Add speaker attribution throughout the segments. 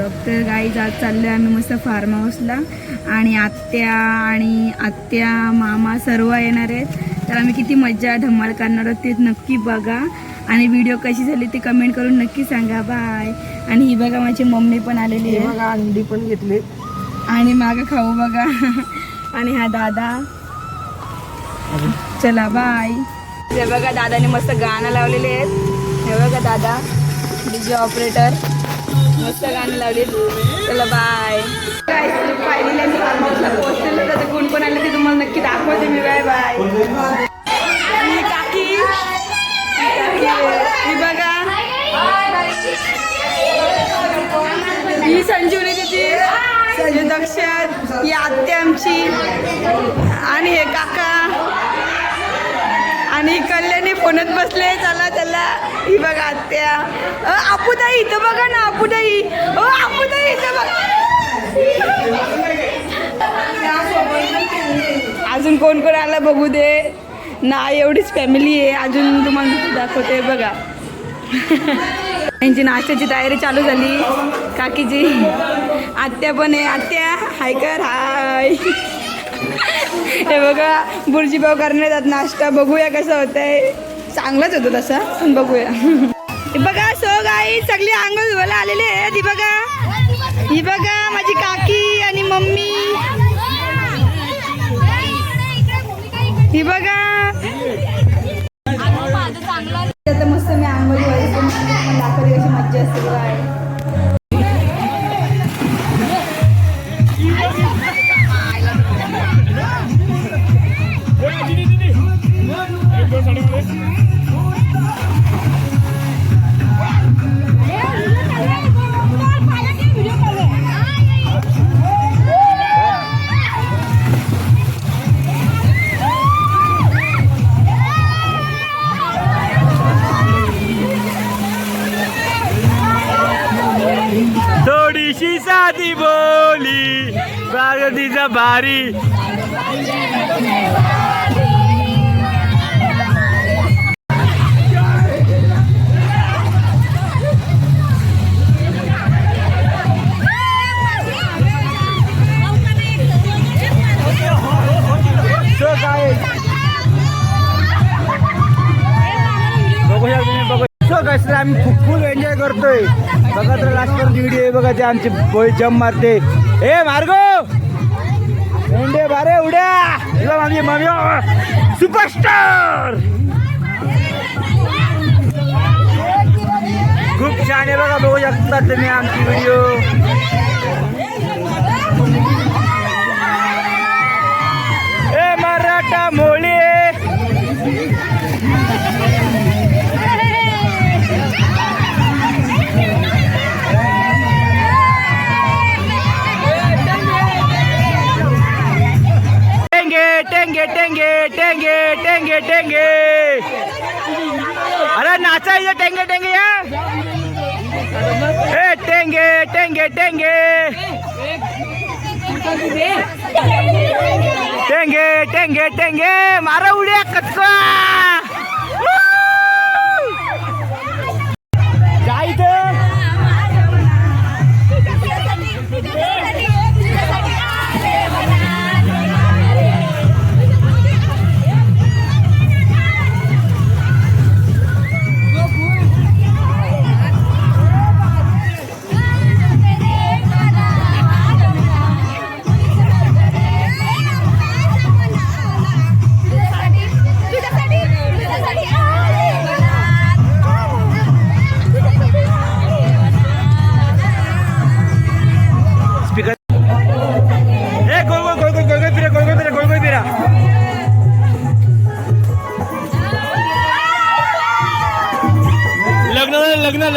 Speaker 1: Blog तर guys आज चाललो आहे आम्ही मस्त फार्म हाऊसला आणि आत्या आणि आत्या मामा सर्व येणार आहेत. तर आम्ही किती मजा धमाल करणार आहोत ते नक्की बघा. आणि व्हिडिओ कशी झाली ते कमेंट करून नक्की सांगा. बाय आणि ही बघा माझी मम्मी पण आलेली आहे.
Speaker 2: बघा अंडी पण घेतली.
Speaker 1: आणि मागं खाऊ बघा. आणि हा दादा. चला बाय हे बघा दादाने मस्त गाणं लावलेले आहेत. हे बघा दादा. डीजे ऑपरेटर मस्त गाणं लावले चला बाय फायनली आम्ही फार्म हाऊसला पोहोचलेलो. त्याचं कोण कोण आलं ते तुम्हाला नक्की दाखवते मी. बाय बाय ही काकी. काकी बघा. ही संजीवनी तिची संजू दक्षर ही आत्या आमची. आणि हे काका. आणि कल्याणी फोनत बसले. चला चला. ही बघा आत्या. अ, आपुताई इथं बघा ना आपुताई. ओ आपुताई इथं बघा. अजून कोण कोण आलं बघू दे. ना एवढीच फॅमिली आहे. अजून तुम्हाला दाखवते बघा. त्यांची नाश्त्याची तयारी चालू झाली. काकीची आत्या पण आहे. आत्या हाय कर हाय. हे बघा बुर्जीपाव करण्यात येतात नाश्ता. बघूया कसं होतंय. चांगलाच होतो तसा पण बघूया. हे बघा सो गाई सगळी आंघोळ धुवायला आलेली आहेत. ही बघा. ही बघा माझी काकी आणि मम्मी. ही बघा.
Speaker 3: साधी बोली बागतीचा भारी आम्ही फुल करतोय. बघा तर लास्ट व्हिडिओ आहे बघा ते आमची बोय जम मारते. ए मार्गो! एंडे बारे उड्या! इला माझी मम्मी सुपरस्टार खूप छान आहे बघा बघू शकता तुम्ही आमची व्हिडिओ ए मराठा मोळी! टेंगे टेंगे टेंगे टेंगे टेंगे। अरे नाचायचं टेंगे टेंगे या। ए टेंगे टेंगे टेंगे। टेंगे टेंगे टेंगे। मारा उड्या कचका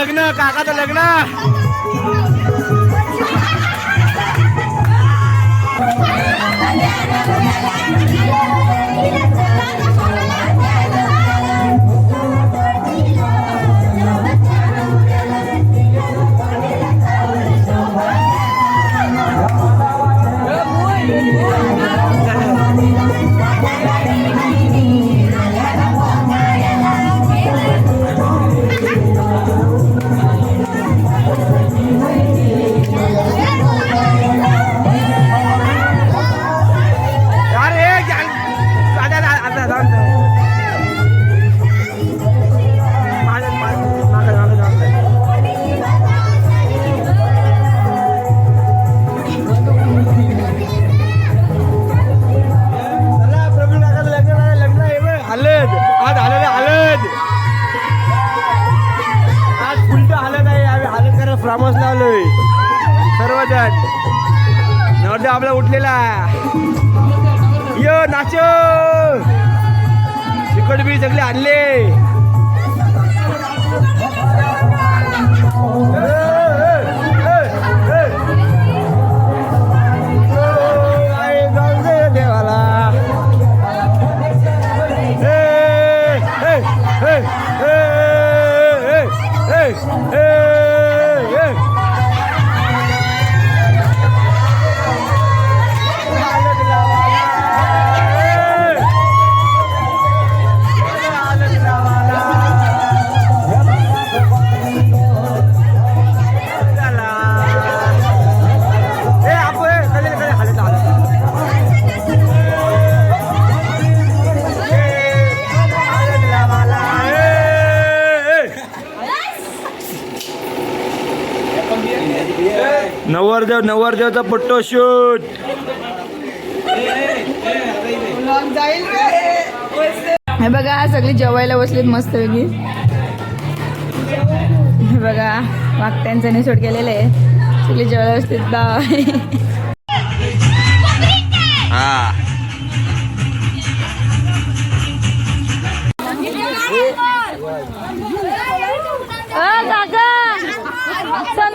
Speaker 3: लग्न काकाचं लग्न यो नाच. तिकड बी सगळे आणले. नवरदेव नवरदेवचा फोटो शूट
Speaker 1: हे बघा सगळी जेवायला बसलीत मस्त वेगळी हे बघा वागत्यांचा निसोड केलेलं आहे. सगळी जेवायला बसलीत बाय.
Speaker 3: हा.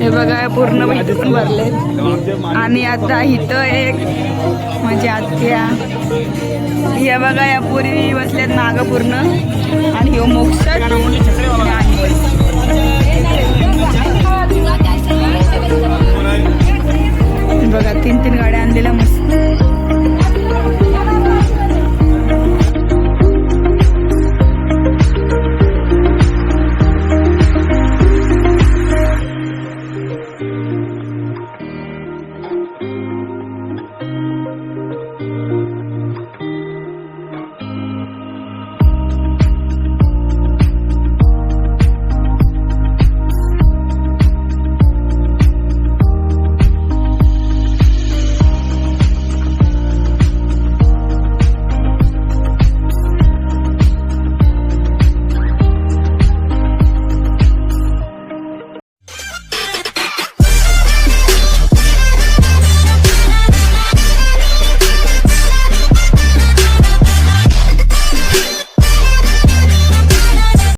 Speaker 1: हे बघा पूर्ण भेटून भरले. आणि आता इथं एक माझी आत्या. हे बघा या पूर्वी बसल्यात नाग पूर्ण. आणि ह्यो मोक्ष बघा तीन तीन गाड्या आणलेल्या मस्त.